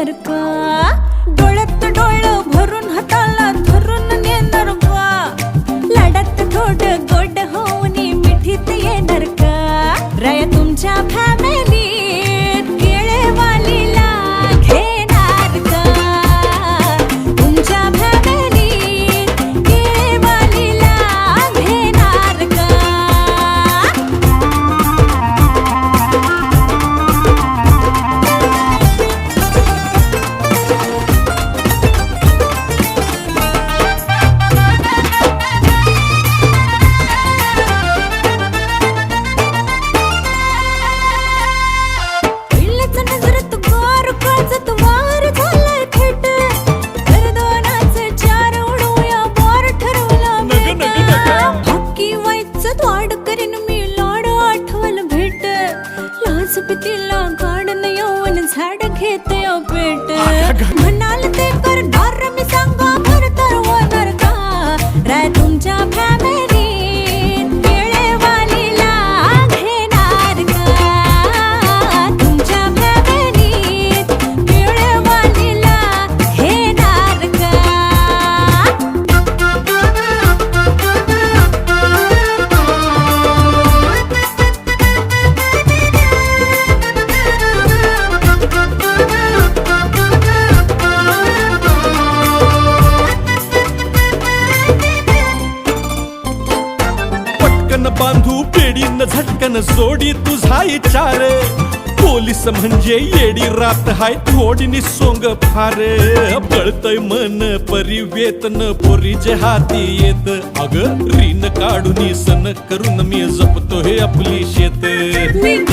सारखा डोळ्यात डोळ भरून बंधन बांधू पेडीन झटकन सोडी तुझा इचार. पोलीस म्हणजे येडी रात हाय थोडी सोंग फार. पळतय मन परिवेतन पोरीचे हाती येत. अग रीन काढून सन करून मी जपतो हे आपली शेत.